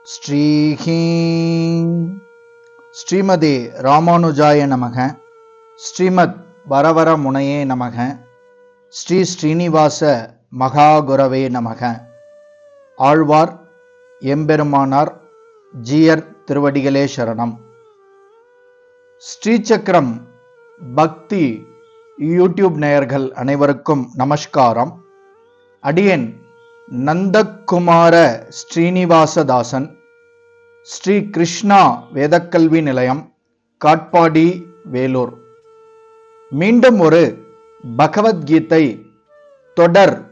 ஸ்ரீஹீ ஸ்ரீமதி ராமானுஜாய நமக. ஸ்ரீமத் வரவர முனையே நமக. ஸ்ரீ ஸ்ரீனிவாச மகாகுரவே நமக. ஆழ்வார் எம்பெருமானார் ஜீயர் திருவடிகளே சரணம். ஸ்ரீசக்கரம் பக்தி யூடியூப் நேயர்கள் அனைவருக்கும் நமஸ்காரம். அடியேன் நந்தகுமார ஸ்ரீனிவாசதாசன் ஸ்ரீ கிருஷ்ணா வேதக்கல்வி நிலையம் காட்பாடி வேலூர். மீண்டும் ஒரு பகவத்கீதை தொடர்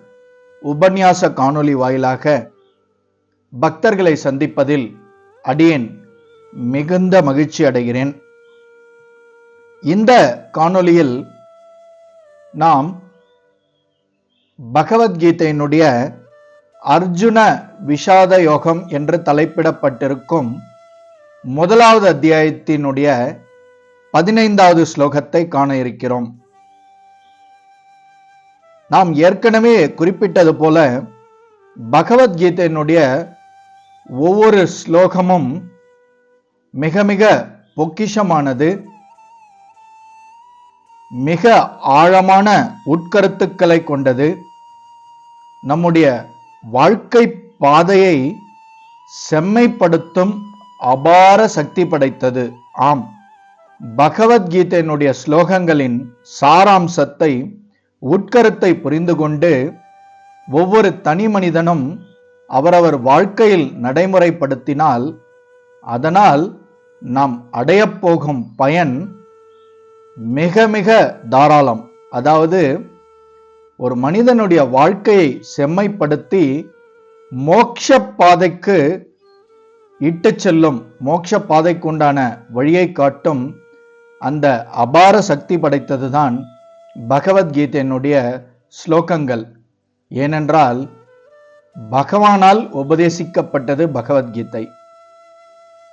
உபன்யாச காணொளி வாயிலாக பக்தர்களை சந்திப்பதில் அடியேன் மிகுந்த மகிழ்ச்சி அடைகிறேன். இந்த காணொளியில் நாம் பகவத்கீதையினுடைய அர்ஜுன விஷாத யோகம் என்று தலைப்பிடப்பட்டிருக்கும் முதலாவது அத்தியாயத்தினுடைய பதினைந்தாவது ஸ்லோகத்தை காண இருக்கிறோம். நாம் ஏற்கனவே குறிப்பிட்டது போல பகவத்கீதையினுடைய ஒவ்வொரு ஸ்லோகமும் மிக மிக பொக்கிஷமானது மிக ஆழமான உட்கருத்துக்களை கொண்டது. நம்முடைய வாழ்க்கை பாதையை செம்மைப்படுத்தும் அபார சக்தி படைத்தது. ஆம். பகவத்கீதையினுடைய ஸ்லோகங்களின் சாராம்சத்தை உட்கருத்தை புரிந்து கொண்டு ஒவ்வொரு தனி மனிதனும் அவரவர் வாழ்க்கையில் நடைமுறைப்படுத்தினால் அதனால் நாம் அடையப்போகும் பயன் மிக மிக தாராளம். அதாவது ஒரு மனிதனுடைய வாழ்க்கையை செம்மைப்படுத்தி மோட்ச பாதைக்கு இட்டு செல்லும் மோட்ச பாதைக்குண்டான வழியை காட்டும் அந்த அபார சக்தி படைத்ததுதான் பகவத்கீதையினுடைய ஸ்லோகங்கள். ஏனென்றால் பகவானால் உபதேசிக்கப்பட்டது பகவத்கீதை.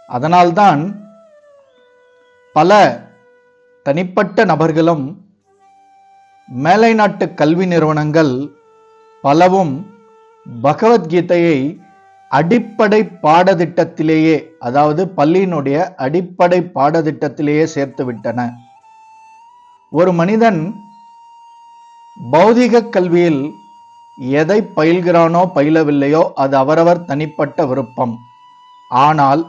அதனால்தான் பல தனிப்பட்ட நபர்களும் மேலை நாட்டு கல்வி நிறுவனங்கள் பலவும் பகவத்கீதையை அடிப்படை பாடத்திட்டத்திலேயே அதாவது பள்ளியினுடைய அடிப்படை பாடத்திட்டத்திலேயே சேர்த்து விட்டன. ஒரு மனிதன் பௌதிக கல்வியில் எதை பயில்கிறானோ பயிலவில்லையோ அது அவரவர் தனிப்பட்ட விருப்பம். ஆனால்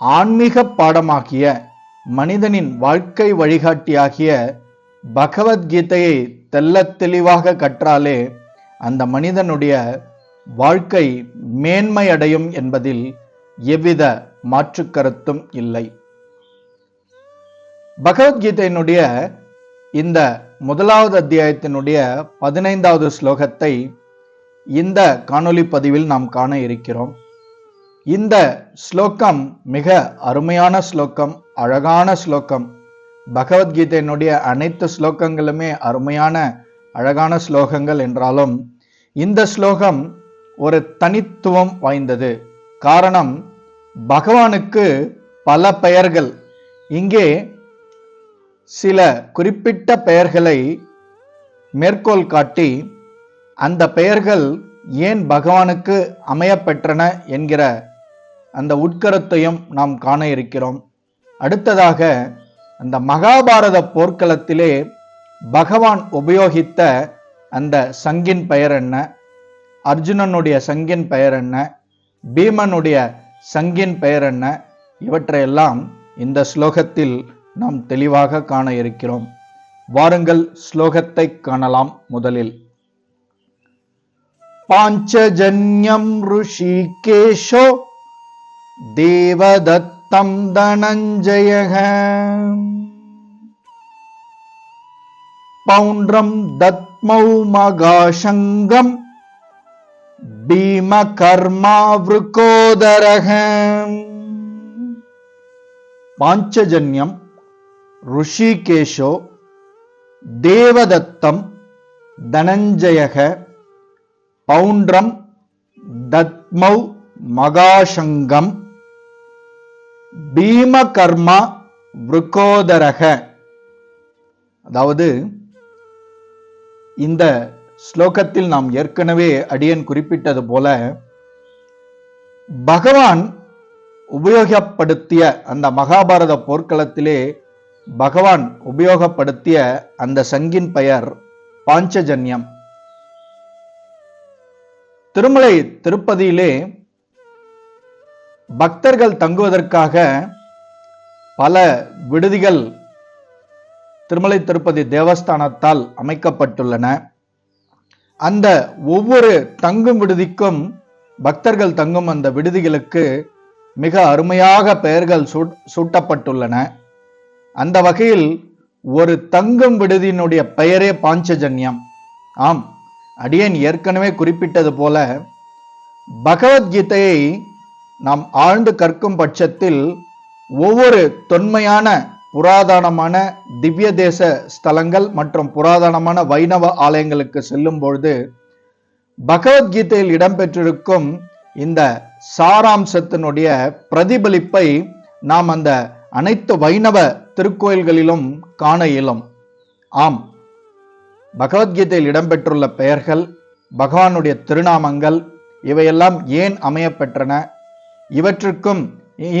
ஆன்மீக பாடமாகிய மனிதனின் வாழ்க்கை வழிகாட்டியாகிய பகவத்கீதையை தெல்ல தெளிவாக கற்றாலே அந்த மனிதனுடைய வாழ்க்கை மேன்மை அடையும் என்பதில் எவ்வித மாற்று கருத்தும் இல்லை. பகவத்கீதையினுடைய இந்த முதலாவது அத்தியாயத்தினுடைய பதினைந்தாவது ஸ்லோகத்தை இந்த காணொளி பதிவில் நாம் காண இருக்கிறோம். இந்த ஸ்லோகம் மிக அருமையான ஸ்லோகம் அழகான ஸ்லோகம். பகவத்கீதையினுடைய அனைத்து ஸ்லோகங்களுமே அருமையான அழகான ஸ்லோகங்கள் என்றாலும் இந்த ஸ்லோகம் ஒரு தனித்துவம் வாய்ந்தது. காரணம் பகவானுக்கு பல பெயர்கள். இங்கே சில குறிப்பிட்ட பெயர்களை மேற்கோள் காட்டி அந்த பெயர்கள் ஏன் பகவானுக்கு அமையப்பெற்றன என்கிற அந்த உட்கருத்தையும் நாம் காண இருக்கிறோம். அடுத்ததாக அந்த மகாபாரத போர்க்களத்திலே பகவான் உபயோகித்த அந்த சங்கின் பெயர் என்ன? அர்ஜுனனுடைய சங்கின் பெயர் என்ன? பீமனுடைய சங்கின் பெயர் என்ன? இவற்றையெல்லாம் இந்த ஸ்லோகத்தில் நாம் தெளிவாக காண இருக்கிறோம். வாருங்கள் ஸ்லோகத்தை காணலாம் முதலில். பாஞ்சஜன்யம் ருஷிகேஷோ தேவதத் தம் தனஞ்சயக. பௌண்ட்ரம் தத்மௌ மகாசங்கம் பீமகர்மா விருக்கோதரக பாஞ்சஜன்யம் ருஷிகேஷோ தேவதத்தம் தனஞ்சயக. பௌண்ட்ரம் தத்மௌ மகாசங்கம் பீமகர்மா விருக்கோதரக. அதாவது இந்த ஸ்லோகத்தில் நாம் ஏற்கனவே அடியன் குறிப்பிட்டது போல பகவான் உபயோகப்படுத்திய அந்த மகாபாரத போர்க்களத்திலே பகவான் உபயோகப்படுத்திய அந்த சங்கின் பெயர் பாஞ்சஜன்யம். திருமலை திருப்பதியிலே பக்தர்கள் தங்குவதற்காக பல விடுதிகள் திருமலை திருப்பதி தேவஸ்தானத்தால் அமைக்கப்பட்டுள்ளன. அந்த ஒவ்வொரு தங்கும் விடுதிக்கும் பக்தர்கள் தங்கும் அந்த விடுதிகளுக்கு மிக அருமையாக பெயர்கள் சூட்டப்பட்டுள்ளன. அந்த வகையில் ஒரு தங்கும் விடுதியினுடைய பெயரே பாஞ்சஜன்யம். ஆம் அடியேன் ஏற்கனவே குறிப்பிட்டது போல பகவத்கீதையை நாம் ஆழ்ந்து கற்கும் பட்சத்தில் ஒவ்வொரு தொன்மையான புராதனமான திவ்ய தேச ஸ்தலங்கள் மற்றும் புராதனமான வைணவ ஆலயங்களுக்கு செல்லும் பொழுது பகவத்கீதையில் இடம்பெற்றிருக்கும் இந்த சாராம்சத்தினுடைய பிரதிபலிப்பை நாம் அந்த அனைத்து வைணவ திருக்கோயில்களிலும் காண இயலும். ஆம் பகவத்கீதையில் இடம்பெற்றுள்ள பெயர்கள் பகவானுடைய திருநாமங்கள் இவையெல்லாம் ஏன் அமையப்பெற்றன? இவற்றுக்கும்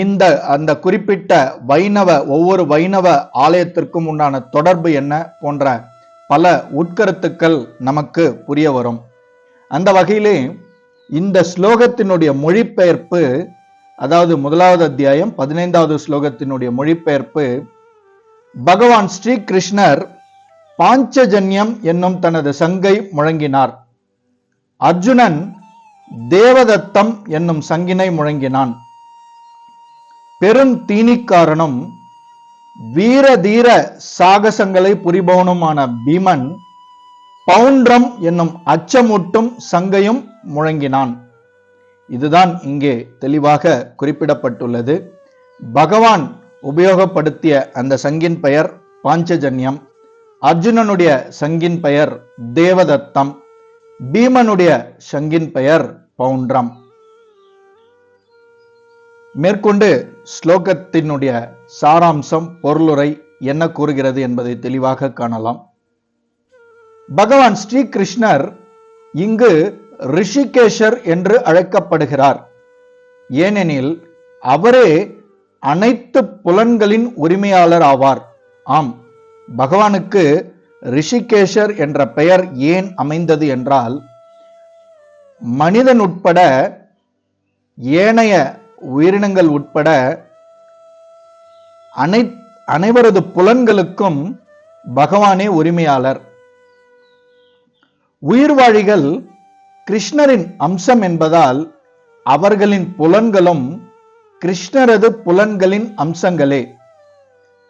இந்த அந்த குறிப்பிட்ட வைணவ ஒவ்வொரு வைணவ ஆலயத்திற்கும் உண்டான தொடர்பு என்ன போன்ற பல உட்கருத்துக்கள் நமக்கு புரிய வரும். அந்த வகையிலே இந்த ஸ்லோகத்தினுடைய மொழிபெயர்ப்பு அதாவது முதலாவது அத்தியாயம் பதினைந்தாவது ஸ்லோகத்தினுடைய மொழிபெயர்ப்பு பகவான் ஸ்ரீ கிருஷ்ணர் பாஞ்சஜன்யம் என்னும் தனது சங்கை முழங்கினார். அர்ஜுனன் தேவதத்தம் என்னும் சங்கினை முழங்கினான். பெரும் தீனிக்காரனும் வீர தீர சாகசங்களை புரிபவனுமான பீமன் பவுண்ட்ரம் என்னும் அச்சமூட்டும் சங்கையும் முழங்கினான். இதுதான் இங்கே தெளிவாக குறிப்பிடப்பட்டுள்ளது. பகவான் உபயோகப்படுத்திய அந்த சங்கின் பெயர் பாஞ்சஜன்யம். அர்ஜுனனுடைய சங்கின் பெயர் தேவதத்தம். பீமனுடைய சங்கின் பெயர் பவுண்ட்ரம். மேற்கொண்டு ஸ்லோகத்தினுடைய சாராம்சம் பொருளுரை என்ன கூறுகிறது என்பதை தெளிவாக காணலாம். பகவான் ஸ்ரீ கிருஷ்ணர் இங்கு ரிஷிகேஷர் என்று அழைக்கப்படுகிறார். ஏனெனில் அவரே அனைத்து புலன்களின் உரிமையாளர் ஆவார். ஆம் பகவானுக்கு ரிஷிகேஷர் என்ற பெயர் ஏன் அமைந்தது என்றால் மனிதன் உட்பட ஏனைய உயிரினங்கள் உட்பட அனை அனைவரது புலன்களுக்கும் பகவானே உரிமையாளர். உயிர்வாழிகள் கிருஷ்ணரின் அம்சம் என்பதால் அவர்களின் புலன்களும் கிருஷ்ணரது புலன்களின் அம்சங்களே.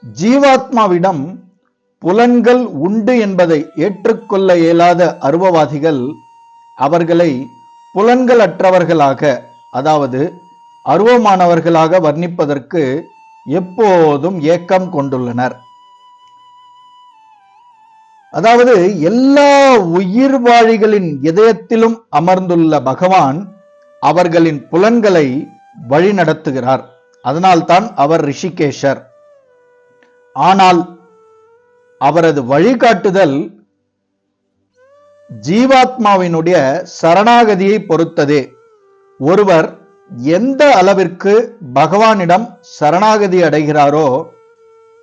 ஜீவாத்மாவிடம் புலன்கள் உண்டு என்பதை ஏற்றுக்கொள்ள இயலாத அருவவாதிகள் அவர்களை புலன்கள் அற்றவர்களாக அதாவது அருவமானவர்களாக வர்ணிப்பதற்கு எப்போதும் ஏக்கம் கொண்டுள்ளனர். அதாவது எல்லா உயிர்வாழிகளின் இதயத்திலும் அமர்ந்துள்ள பகவான் அவர்களின் புலன்களை வழிநடத்துகிறார். அதனால்தான் அவர் ரிஷிகேஷர் ஆனால் அவரது வழிகாட்டுதல் ஜீவாத்மாவினுடைய சரணாகதியை பொறுத்ததே. ஒருவர் எந்த அளவிற்கு பகவானிடம் சரணாகதி அடைகிறாரோ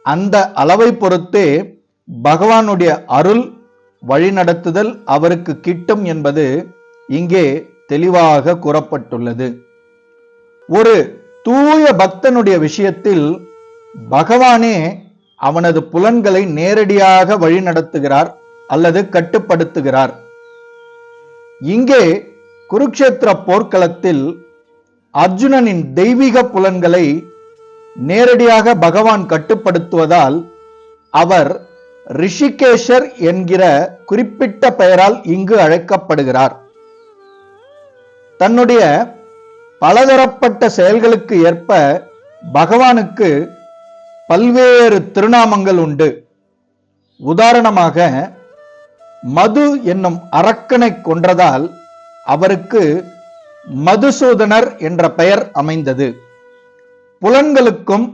அந்த அளவை பொறுத்தே பகவானுடைய அருள் வழிநடத்துதல் அவருக்கு கிட்டும் என்பது இங்கே தெளிவாக கூறப்பட்டுள்ளது. ஒரு தூய பக்தனுடைய விஷயத்தில் பகவானே அவனது புலன்களை நேரடியாக வழிநடத்துகிறார் அல்லது கட்டுப்படுத்துகிறார். இங்கே குருக்ஷேத்திர போர்க்களத்தில் அர்ஜுனனின் தெய்வீக புலன்களை நேரடியாக பகவான் கட்டுப்படுத்துவதால் அவர் ரிஷிகேஷர் என்கிற குறிப்பிட்ட பெயரால் இங்கு அழைக்கப்படுகிறார். தன்னுடைய பலதரப்பட்ட செயல்களுக்கு ஏற்ப பகவானுக்கு பல்வேறு திருநாமங்கள் உண்டு. உதாரணமாக மது என்னும் அரக்கனை கொன்றதால் அவருக்கு மதுசூதனர் என்ற பெயர் அமைந்தது. புலன்களுக்கும்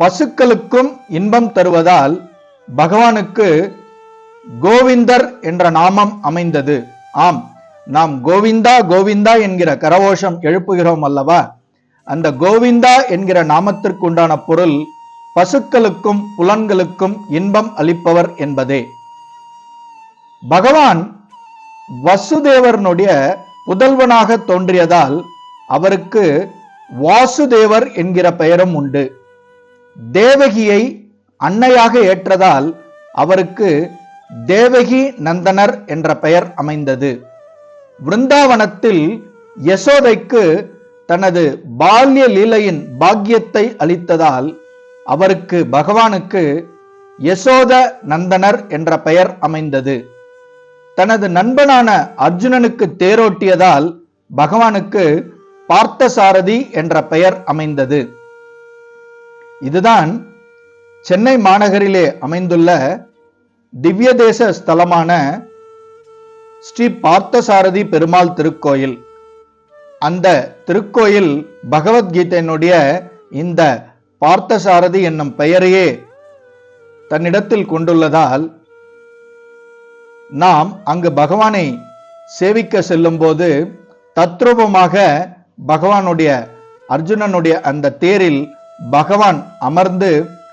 பசுக்களுக்கும் இன்பம் தருவதால் பகவானுக்கு கோவிந்தர் என்ற நாமம் அமைந்தது. ஆம் நாம் கோவிந்தா கோவிந்தா என்கிற கரவோஷம் எழுப்புகிறோம் அல்லவா? அந்த கோவிந்தா என்கிற நாமத்திற்குண்டான பொருள் பசுக்களுக்கும் புலன்களுக்கும் இன்பம் அளிப்பவர் என்பதே. பகவான் வசுதேவரனுடைய புதல்வனாக தோன்றியதால் அவருக்கு வாசுதேவர் என்கிற பெயரும் உண்டு. தேவகியை அன்னையாக ஏற்றதால் அவருக்கு தேவகி நந்தனர் என்ற பெயர் அமைந்தது. விருந்தாவனத்தில் யசோதைக்கு தனது பால்ய லீலையின் பாக்கியத்தை அளித்ததால் அவருக்கு பகவானுக்கு யசோத நந்தனர் என்ற பெயர் அமைந்தது. தனது நண்பனான அர்ஜுனனுக்கு தேரோட்டியதால் பகவானுக்கு பார்த்தசாரதி என்ற பெயர் அமைந்தது. இதுதான் சென்னை மாநகரிலே அமைந்துள்ள திவ்ய தேச ஸ்தலமான ஸ்ரீ பார்த்தசாரதி பெருமாள் திருக்கோயில். அந்த திருக்கோயில் பகவத்கீதையினுடைய இந்த பார்த்தசாரதி என்னும் பெயரையே தன்னிடத்தில் கொண்டுள்ளதால் நாம் அங்கு பகவானை சேவிக்க செல்லும்போது தத்ரூபமாக பகவானுடைய அர்ஜுனனுடைய அந்த தேரில் பகவான் அமர்ந்து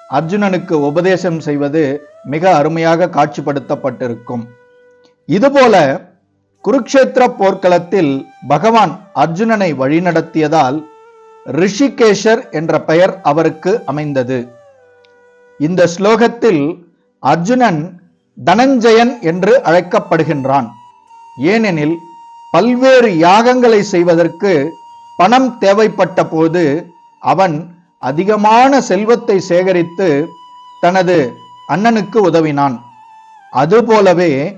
அர்ஜுனனுக்கு உபதேசம் செய்வது மிக அருமையாக காட்சிப்படுத்தப்பட்டிருக்கும். இதுபோல குருக்ஷேத்திர போர்க்களத்தில் பகவான் அர்ஜுனனை வழிநடத்தியதால் ரிஷிகேஷர் என்ற பெயர் அவருக்கு அமைந்தது. இந்த ஸ்லோகத்தில் அர்ஜுனன் தனஞ்சயன் என்று அழைக்கப்படுகின்றான். ஏனெனில் பல்வேறு யாகங்களை செய்வதற்கு பணம் தேவைப்பட்ட போது அவன் அதிகமான செல்வத்தை சேகரித்து தனது அண்ணனுக்கு உதவினான். அதுபோலவே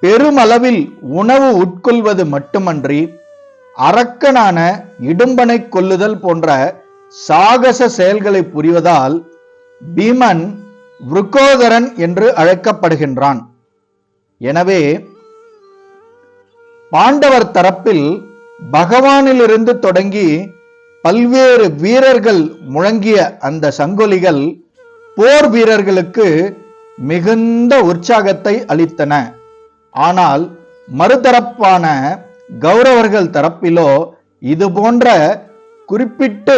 பெருமளவில் உணவு உட்கொள்வது மட்டுமன்றி அரக்கனான இடும்பனை கொல்லுதல் போன்ற சாகச செயல்களை புரிவதால் பீமன் விருக்கோதரன் என்று அழைக்கப்படுகின்றான். எனவே பாண்டவர் தரப்பில் பகவானிலிருந்து தொடங்கி பல்வேறு வீரர்கள் முழங்கிய அந்த சங்கொலிகள் போர் வீரர்களுக்கு மிகுந்த உற்சாகத்தை அளித்தன. ஆனால் மறுதரப்பான கௌரவர்கள் தரப்பிலோ இது போன்ற குறிப்பிட்டு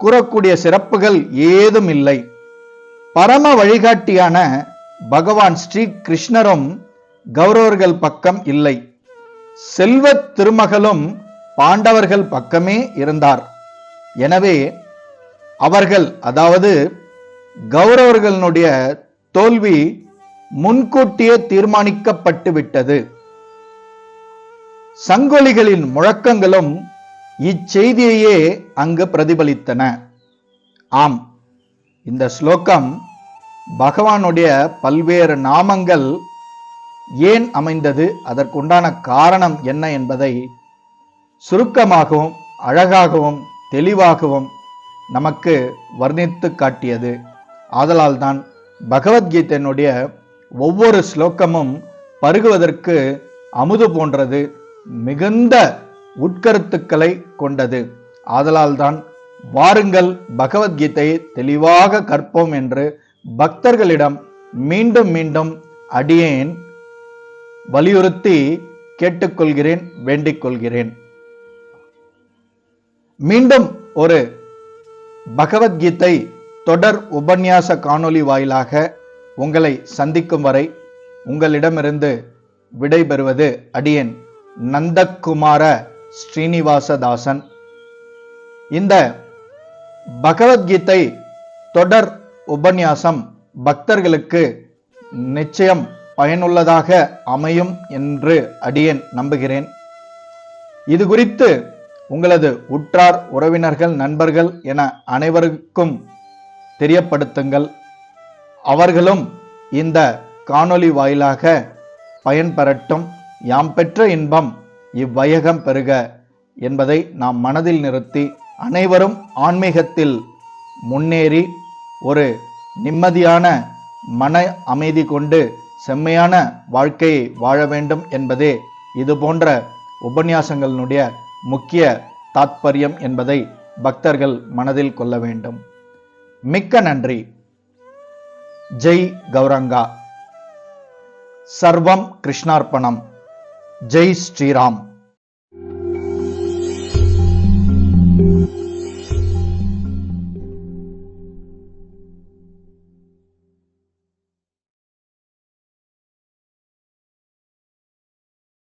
கூறக்கூடிய சிறப்புகள் ஏதும் இல்லை. பரம வழிகாட்டியான பகவான் ஸ்ரீ கிருஷ்ணரும் கௌரவர்கள் பக்கம் இல்லை. செல்வ திருமகளும் பாண்டவர்கள் பக்கமே இருந்தார். எனவே அவர்கள் அதாவது கௌரவர்களுடைய தோல்வி முன்கூட்டியே தீர்மானிக்கப்பட்டு விட்டது சங்கொலிகளின் முழக்கங்களும் இச்செய்தியையே அங்கு பிரதிபலித்தன. ஆம் இந்த ஸ்லோகம் பகவானுடைய பல்வேறு நாமங்கள் ஏன் அமைந்தது அதற்குண்டான காரணம் என்ன என்பதை சுருக்கமாகவும் அழகாகவும் தெளிவாகவும் நமக்கு வர்ணித்து காட்டியது. ஆதலால்தான் பகவத்கீதையினுடைய ஒவ்வொரு ஸ்லோகமும் பருகுவதற்கு அமுது போன்றது. மிகுந்த உட்கருத்துக்களை கொண்டது. ஆதலால்தான் வாருங்கள் பகவத்கீதையை தெளிவாக கற்போம் என்று பக்தர்களிடம் மீண்டும் மீண்டும் அடியேன் வலியுறுத்தி கேட்டுக்கொள்கிறேன் வேண்டிக் கொள்கிறேன் மீண்டும் ஒரு பகவத்கீதை தொடர் உபன்யாச காணொளி வாயிலாக உங்களை சந்திக்கும் வரை உங்களிடமிருந்து விடைபெறுவது அடியேன். நந்தகுமார ஸ்ரீனிவாசதாசன். இந்த பகவத்கீதை தொடர் உபன்யாசம் பக்தர்களுக்கு நிச்சயம் பயனுள்ளதாக அமையும் என்று அடியேன் நம்புகிறேன். இது குறித்து உங்களது உற்றார் உறவினர்கள் நண்பர்கள் என அனைவருக்கும் தெரியப்படுத்துங்கள். அவர்களும் இந்த காணொளி வாயிலாக பயன்பெறட்டும். யாம் பெற்ற இன்பம் இவ்வையகம் பெறுக என்பதை நாம் மனதில் நிறுத்தி அனைவரும் ஆன்மீகத்தில் முன்னேறி ஒரு நிம்மதியான மன அமைதி கொண்டு செம்மையான வாழ்க்கையை வாழ வேண்டும் என்பதே இது போன்ற உபன்யாசங்களினுடைய முக்கிய தாத்பரியம் என்பதை பக்தர்கள் மனதில் கொள்ள வேண்டும். மிக்க நன்றி. ஜெய் கௌரங்கா. சர்வம் கிருஷ்ணார்ப்பணம். ஜெய் ஸ்ரீராம்.